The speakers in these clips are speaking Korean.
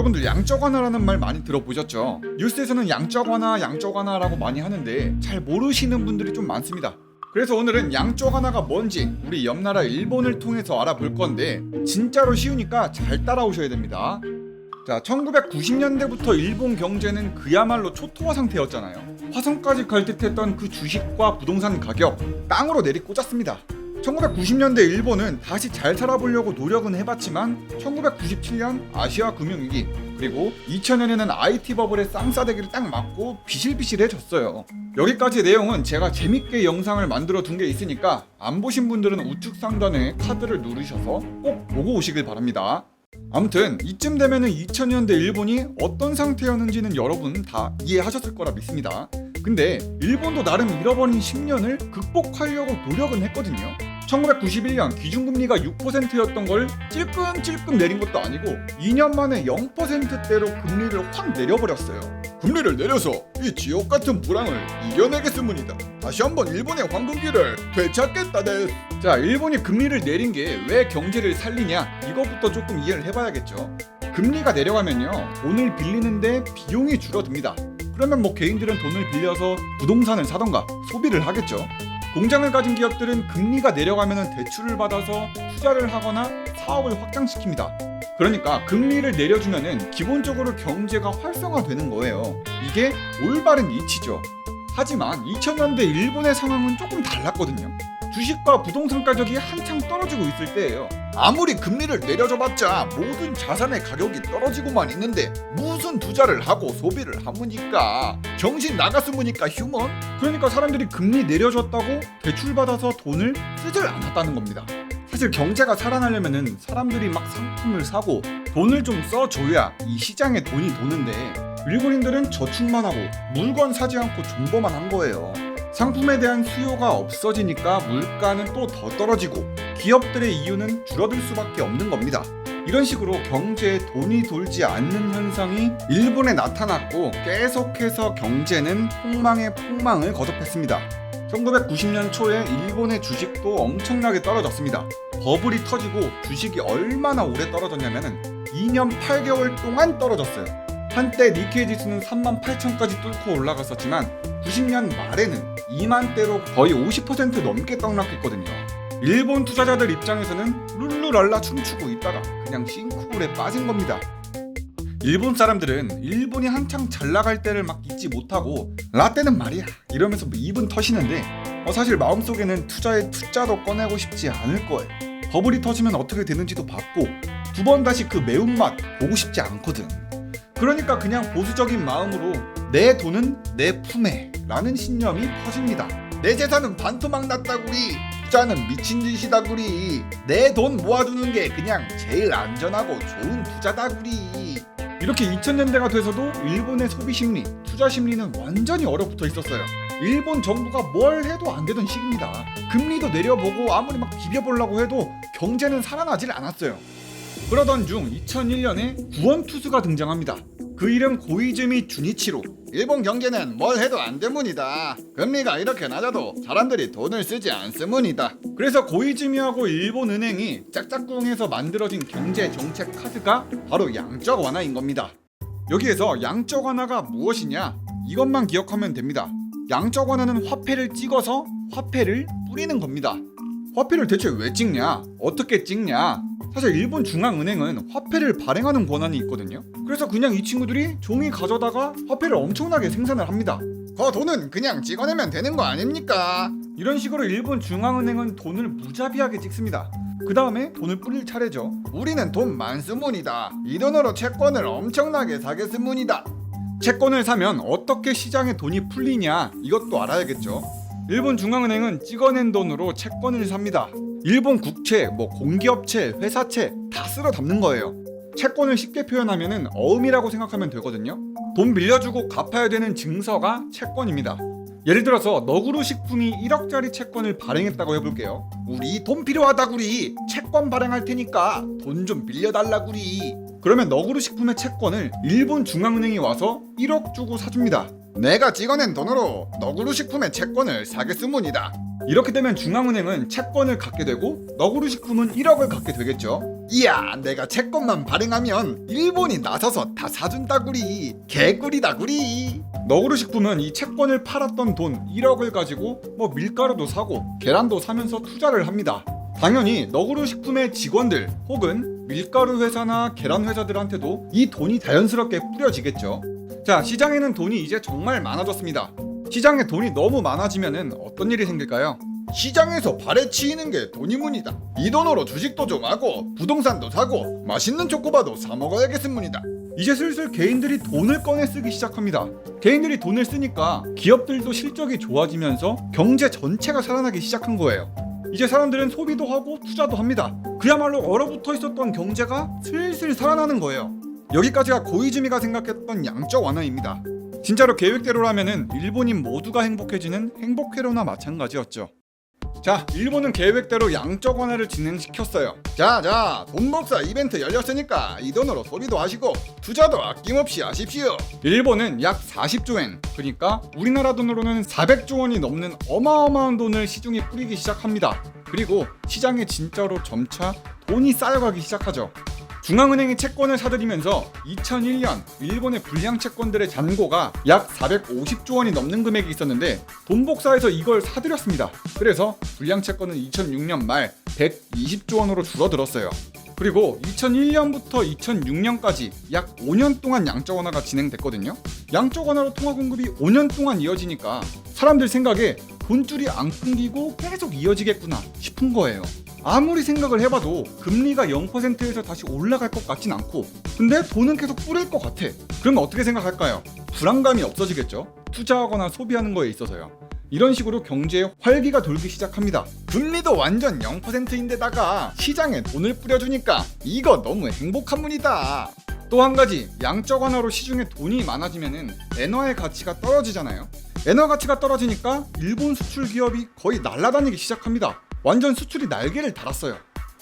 여러분들 양적 완화라는 말 많이 들어보셨죠? 뉴스에서는 양적 완화, 양적 완화라고 많이 하는데 잘 모르시는 분들이 좀 많습니다. 그래서 오늘은 양적 완화가 뭔지 우리 옆나라 일본을 통해서 알아볼 건데 진짜로 쉬우니까 잘 따라오셔야 됩니다. 자, 1990년대부터 일본 경제는 그야말로 초토화 상태였잖아요. 화성까지 갈 듯했던 그 주식과 부동산 가격 땅으로 내리꽂았습니다. 1990년대 일본은 다시 잘 살아보려고 노력은 해봤지만 1997년 아시아 금융위기 그리고 2000년에는 IT 버블의 쌍싸대기를 딱 맞고 비실비실해졌어요. 여기까지 내용은 제가 재밌게 영상을 만들어 둔 게 있으니까 안 보신 분들은 우측 상단에 카드를 누르셔서 꼭 보고 오시길 바랍니다. 아무튼 이쯤 되면은 2000년대 일본이 어떤 상태였는지는 여러분 다 이해하셨을 거라 믿습니다. 근데 일본도 나름 잃어버린 10년을 극복하려고 노력은 했거든요. 1991년 기준금리가 6%였던 걸 찔끔찔끔 내린 것도 아니고 2년 만에 0%대로 금리를 확 내려버렸어요. 금리를 내려서 이 지옥 같은 불황을 이겨내겠습니다. 다시 한번 일본의 황금기를 되찾겠다 네. 자, 일본이 금리를 내린 게 왜 경제를 살리냐? 이거부터 조금 이해를 해봐야겠죠. 금리가 내려가면요, 돈을 빌리는데 비용이 줄어듭니다. 그러면 뭐 개인들은 돈을 빌려서 부동산을 사던가 소비를 하겠죠. 공장을 가진 기업들은 금리가 내려가면 대출을 받아서 투자를 하거나 사업을 확장시킵니다. 그러니까 금리를 내려주면은 기본적으로 경제가 활성화되는 거예요. 이게 올바른 이치죠. 하지만 2000년대 일본의 상황은 조금 달랐거든요. 주식과 부동산 가격이 한창 떨어지고 있을 때예요. 아무리 금리를 내려줘봤자 모든 자산의 가격이 떨어지고만 있는데 무슨 투자를 하고 소비를 하무니까 정신 나갔으무니까 휴먼? 그러니까 사람들이 금리 내려줬다고 대출 받아서 돈을 쓰질 않았다는 겁니다. 사실 경제가 살아나려면은 사람들이 막 상품을 사고 돈을 좀 써줘야 이 시장에 돈이 도는데 일본인들은 저축만 하고 물건 사지 않고 존버만 한 거예요. 상품에 대한 수요가 없어지니까 물가는 또 더 떨어지고 기업들의 이윤은 줄어들 수밖에 없는 겁니다. 이런 식으로 경제에 돈이 돌지 않는 현상이 일본에 나타났고 계속해서 경제는 폭망의 폭망을 거듭했습니다. 1990년 초에 일본의 주식도 엄청나게 떨어졌습니다. 버블이 터지고 주식이 얼마나 오래 떨어졌냐면 2년 8개월 동안 떨어졌어요. 한때 니케이 지수는 3만 8천까지 뚫고 올라갔었지만 90년 말에는 2만대로 거의 50% 넘게 떡락했거든요. 일본 투자자들 입장에서는 룰루랄라 춤추고 있다가 그냥 싱크홀에 빠진 겁니다. 일본 사람들은 일본이 한창 잘 나갈 때를 막 잊지 못하고 라떼는 말이야 이러면서 뭐 입은 터시는데 어, 사실 마음속에는 투자에 투자도 꺼내고 싶지 않을 거예요. 버블이 터지면 어떻게 되는지도 봤고 두 번 다시 그 매운맛 보고 싶지 않거든. 그러니까 그냥 보수적인 마음으로 내 돈은 내 품에 라는 신념이 퍼집니다. 내 재산은 반토막 났다구리 투자는 미친 짓이다 구리 내 돈 모아두는 게 그냥 제일 안전하고 좋은 투자다 구리 이렇게 2000년대가 돼서도 일본의 소비 심리, 투자 심리는 완전히 얼어붙어 있었어요. 일본 정부가 뭘 해도 안 되던 시기입니다. 금리도 내려보고 아무리 막 비벼보려고 해도 경제는 살아나질 않았어요. 그러던 중 2001년에 구원 투수가 등장합니다. 그 이름 고이즈미 주니치로. 일본 경제는 뭘 해도 안 되문이다. 금리가 이렇게 낮아도 사람들이 돈을 쓰지 않으문이다. 그래서 고이즈미하고 일본은행이 짝짝꿍해서 만들어진 경제 정책 카드가 바로 양적 완화인 겁니다. 여기에서 양적 완화가 무엇이냐? 이것만 기억하면 됩니다. 양적 완화는 화폐를 찍어서 화폐를 뿌리는 겁니다. 화폐를 대체 왜 찍냐? 어떻게 찍냐? 사실 일본 중앙은행은 화폐를 발행하는 권한이 있거든요. 그래서 그냥 이 친구들이 종이 가져다가 화폐를 엄청나게 생산을 합니다. 그 돈은 그냥 찍어내면 되는 거 아닙니까? 이런 식으로 일본 중앙은행은 돈을 무자비하게 찍습니다. 그 다음에 돈을 뿌릴 차례죠. 우리는 돈 많습니다. 이 돈으로 채권을 엄청나게 사겠습니다. 채권을 사면 어떻게 시장에 돈이 풀리냐 이것도 알아야겠죠. 일본 중앙은행은 찍어낸 돈으로 채권을 삽니다. 일본 국채, 뭐 공기업체, 회사채 다 쓸어 담는 거예요. 채권을 쉽게 표현하면은 어음이라고 생각하면 되거든요. 돈 빌려주고 갚아야 되는 증서가 채권입니다. 예를 들어서 너구루 식품이 1억짜리 채권을 발행했다고 해볼게요. 우리 돈 필요하다구리 채권 발행할 테니까 돈 좀 빌려달라구리. 그러면 너구루 식품의 채권을 일본 중앙은행이 와서 1억 주고 사줍니다. 내가 찍어낸 돈으로 너구루 식품의 채권을 사겠습니다. 이렇게 되면 중앙은행은 채권을 갖게 되고 너구리 식품은 1억을 갖게 되겠죠. 이야 내가 채권만 발행하면 일본이 나서서 다 사준다구리 개꿀이다구리 너구리 식품은 이 채권을 팔았던 돈 1억을 가지고 뭐 밀가루도 사고 계란도 사면서 투자를 합니다. 당연히 너구리 식품의 직원들 혹은 밀가루 회사나 계란 회사들한테도 이 돈이 자연스럽게 뿌려지겠죠. 자, 시장에는 돈이 이제 정말 많아졌습니다. 시장에 돈이 너무 많아지면은 어떤 일이 생길까요? 시장에서 발에 치이는 게 돈이문이다 이 돈으로 주식도 좀 하고 부동산도 사고 맛있는 초코바도 사 먹어야겠습니다 이제 슬슬 개인들이 돈을 꺼내 쓰기 시작합니다. 개인들이 돈을 쓰니까 기업들도 실적이 좋아지면서 경제 전체가 살아나기 시작한 거예요. 이제 사람들은 소비도 하고 투자도 합니다. 그야말로 얼어붙어 있었던 경제가 슬슬 살아나는 거예요. 여기까지가 고이즈미가 생각했던 양적 완화입니다. 진짜로 계획대로라면은 일본인 모두가 행복해지는 행복회로나 마찬가지였죠. 자, 일본은 계획대로 양적 완화를 진행시켰어요. 자 자 돈 복사 이벤트 열렸으니까 이 돈으로 소비도 하시고 투자도 아낌없이 하십시오 일본은 약 40조엔, 그러니까 우리나라 돈으로는 400조 원이 넘는 어마어마한 돈을 시중에 뿌리기 시작합니다. 그리고 시장에 진짜로 점차 돈이 쌓여가기 시작하죠. 중앙은행이 채권을 사들이면서 2001년 일본의 불량 채권들의 잔고가 약 450조 원이 넘는 금액이 있었는데 돈복사에서 이걸 사들였습니다. 그래서 불량 채권은 2006년 말 120조 원으로 줄어들었어요. 그리고 2001년부터 2006년까지 약 5년 동안 양적 완화가 진행됐거든요. 양적 완화로 통화 공급이 5년 동안 이어지니까 사람들 생각에 돈줄이 안 끊기고 계속 이어지겠구나 싶은 거예요. 아무리 생각을 해봐도 금리가 0%에서 다시 올라갈 것 같진 않고 근데 돈은 계속 뿌릴 것 같아. 그러면 어떻게 생각할까요? 불안감이 없어지겠죠? 투자하거나 소비하는 거에 있어서요. 이런 식으로 경제에 활기가 돌기 시작합니다. 금리도 완전 0%인데다가 시장에 돈을 뿌려주니까 이거 너무 행복한 문이다 또 한 가지 양적 완화로 시중에 돈이 많아지면은 엔화의 가치가 떨어지잖아요. 엔화 가치가 떨어지니까 일본 수출 기업이 거의 날아다니기 시작합니다. 완전 수출이 날개를 달았어요.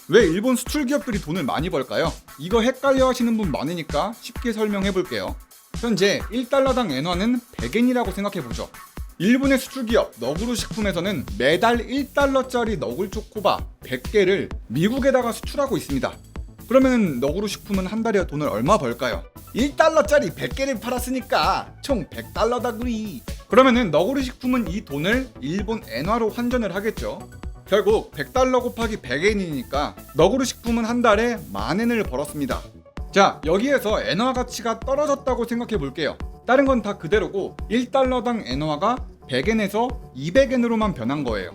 왜 일본 수출 기업들이 돈을 많이 벌까요? 이거 헷갈려 하시는 분 많으니까 쉽게 설명해 볼게요. 현재 1달러당 엔화는 100엔이라고 생각해 보죠. 일본의 수출 기업 너구르 식품에서는 매달 1달러짜리 너굴 초코바 100개를 미국에다가 수출하고 있습니다. 그러면 너구르 식품은 한 달에 돈을 얼마 벌까요? 1달러짜리 100개를 팔았으니까 총 100달러다 구리 그러면은 너구리 식품은 이 돈을 일본 엔화로 환전을 하겠죠. 결국 100달러 곱하기 100엔이니까 너구리 식품은 한 달에 만엔을 벌었습니다. 자, 여기에서 엔화 가치가 떨어졌다고 생각해 볼게요. 다른 건 다 그대로고 1달러당 엔화가 100엔에서 200엔으로만 변한 거예요.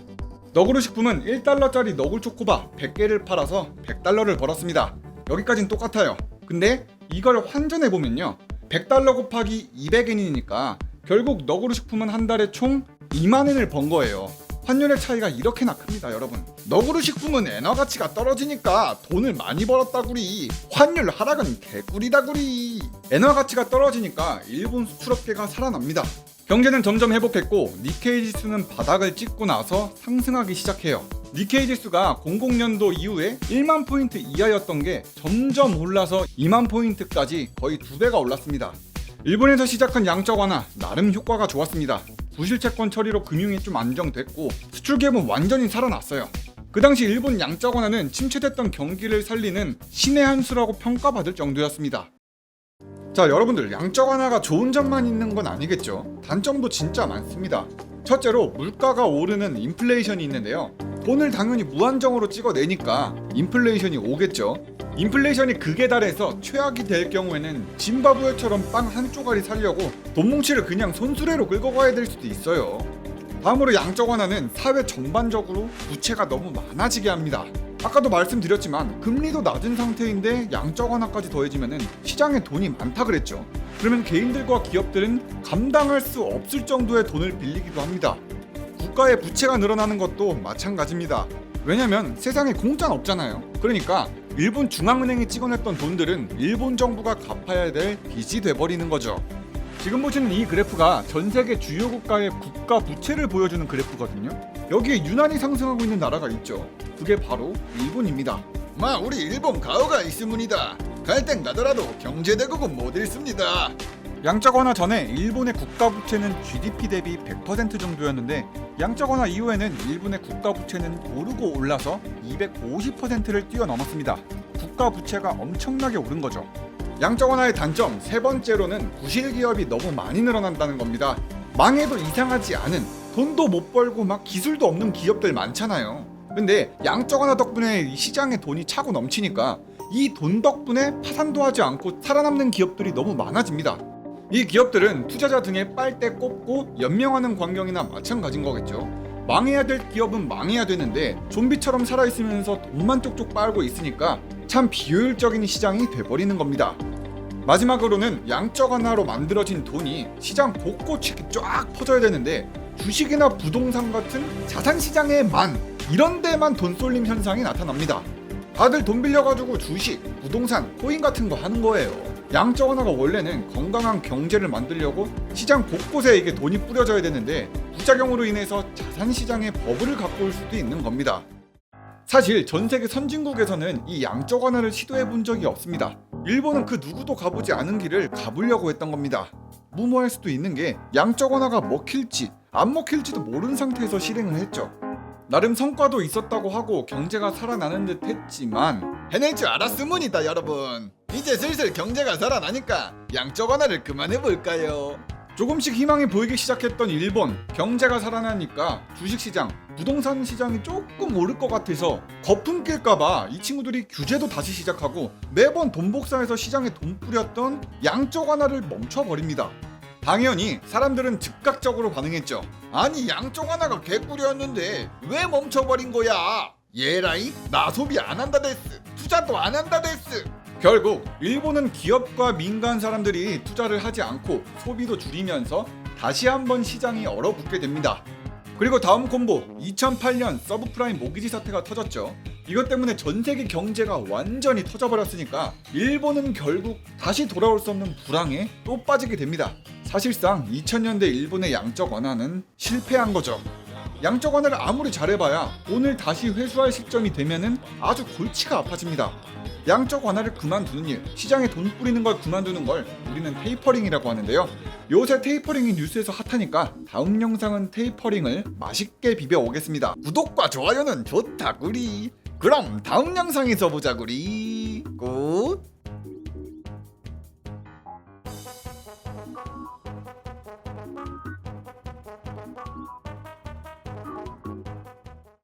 너구리 식품은 1달러짜리 너굴 초코바 100개를 팔아서 100달러를 벌었습니다. 여기까진 똑같아요. 근데 이걸 환전해 보면요. 100달러 곱하기 200엔이니까 결국 너구리 식품은 한 달에 총 2만 엔을 번 거예요. 환율의 차이가 이렇게나 큽니다, 여러분. 너구르 식품은 엔화 가치가 떨어지니까 돈을 많이 벌었다구리 환율 하락은 개꿀이다구리 엔화 가치가 떨어지니까 일본 수출업계가 살아납니다. 경제는 점점 회복했고 니케이 지수는 바닥을 찍고 나서 상승하기 시작해요. 니케이 지수가 00년도 이후에 1만 포인트 이하였던 게 점점 올라서 2만 포인트까지 거의 두 배가 올랐습니다. 일본에서 시작한 양적 완화 나름 효과가 좋았습니다. 부실채권 처리로 금융이 좀 안정됐고 수출 기업은 완전히 살아났어요. 그 당시 일본 양적 완화는 침체됐던 경기를 살리는 신의 한 수라고 평가받을 정도였습니다. 자 여러분들 양적 완화가 좋은 점만 있는 건 아니겠죠 단점도 진짜 많습니다 첫째로 물가가 오르는 인플레이션이 있는데요. 돈을 당연히 무한정으로 찍어내니까 인플레이션이 오겠죠. 인플레이션이 극에 달해서 최악이 될 경우에는 짐바브웨처럼 빵한 쪼가리 살려고 돈 뭉치를 그냥 손수레로 끌고 가야 될 수도 있어요. 다음으로 양적 완화는 사회 전반적으로 부채가 너무 많아지게 합니다. 아까도 말씀드렸지만 금리도 낮은 상태인데 양적 완화까지 더해지면은 시장에 돈이 많다 그랬죠. 그러면 개인들과 기업들은 감당할 수 없을 정도의 돈을 빌리기도 합니다. 국가의 부채가 늘어나는 것도 마찬가지입니다. 왜냐면 세상에 공짜는 없잖아요. 그러니까 일본 중앙은행이 찍어냈던 돈들은 일본 정부가 갚아야 될 빚이 돼버리는 거죠. 지금 보시는 이 그래프가 전 세계 주요 국가의 국가 부채를 보여주는 그래프거든요. 여기에 유난히 상승하고 있는 나라가 있죠. 그게 바로 일본입니다. 마 우리 일본 가오가 있으문이다 갈땐 가더라도 경제대국은 못 읽습니다 양적 완화 전에 일본의 국가 부채는 GDP 대비 100% 정도였는데 양적 완화 이후에는 일본의 국가 부채는 오르고 올라서 250%를 뛰어넘었습니다. 국가 부채가 엄청나게 오른 거죠. 양적 완화의 단점 세 번째로는 부실 기업이 너무 많이 늘어난다는 겁니다. 망해도 이상하지 않은 돈도 못 벌고 막 기술도 없는 기업들 많잖아요. 근데 양적 완화 덕분에 이 시장에 돈이 차고 넘치니까 이 돈 덕분에 파산도 하지 않고 살아남는 기업들이 너무 많아집니다. 이 기업들은 투자자 등에 빨대 꼽고 연명하는 광경이나 마찬가지인 거겠죠. 망해야 될 기업은 망해야 되는데 좀비처럼 살아있으면서 돈만 쪽쪽 빨고 있으니까 참 비효율적인 시장이 돼버리는 겁니다. 마지막으로는 양적 완화로 만들어진 돈이 시장 곳곳에 쫙 퍼져야 되는데 주식이나 부동산 같은 자산 시장에만 이런 데만 돈 쏠림 현상이 나타납니다. 다들 돈 빌려가지고 주식, 부동산, 코인 같은 거 하는 거예요. 양적 완화가 원래는 건강한 경제를 만들려고 시장 곳곳에 이게 돈이 뿌려져야 되는데 부작용으로 인해서 자산 시장에 버블을 갖고 올 수도 있는 겁니다. 사실 전 세계 선진국에서는 이 양적 완화를 시도해 본 적이 없습니다. 일본은 그 누구도 가보지 않은 길을 가보려고 했던 겁니다. 무모할 수도 있는 게 양적 완화가 먹힐지 안 먹힐지도 모르는 상태에서 실행을 했죠. 나름 성과도 있었다고 하고 경제가 살아나는 듯 했지만 해낼 줄 알았으문이다 여러분 이제 슬슬 경제가 살아나니까 양적 완화를 그만해 볼까요? 조금씩 희망이 보이기 시작했던 일본 경제가 살아나니까 주식시장, 부동산 시장이 조금 오를 것 같아서 거품 낄까봐 이 친구들이 규제도 다시 시작하고 매번 돈 복사해서 시장에 돈 뿌렸던 양적 완화를 멈춰버립니다. 당연히 사람들은 즉각적으로 반응했죠. 아니 양적 완화가 개꿀이었는데 왜 멈춰버린 거야? 예라이 나 소비 안 한다 데스 투자도 안 한다 데스 결국 일본은 기업과 민간 사람들이 투자를 하지 않고 소비도 줄이면서 다시 한번 시장이 얼어붙게 됩니다. 그리고 다음 콤보 2008년 서브프라임 모기지 사태가 터졌죠. 이것 때문에 전 세계 경제가 완전히 터져버렸으니까 일본은 결국 다시 돌아올 수 없는 불황에 또 빠지게 됩니다. 사실상 2000년대 일본의 양적 완화는 실패한 거죠. 양적 완화를 아무리 잘해봐야 돈을 다시 회수할 시점이 되면은 아주 골치가 아파집니다. 양적 완화를 그만두는 일, 시장에 돈 뿌리는 걸 그만두는 걸 우리는 테이퍼링이라고 하는데요. 요새 테이퍼링이 뉴스에서 핫하니까 다음 영상은 테이퍼링을 맛있게 비벼 오겠습니다. 구독과 좋아요는 좋다 구리 그럼 다음 영상에서 보자 구리 굿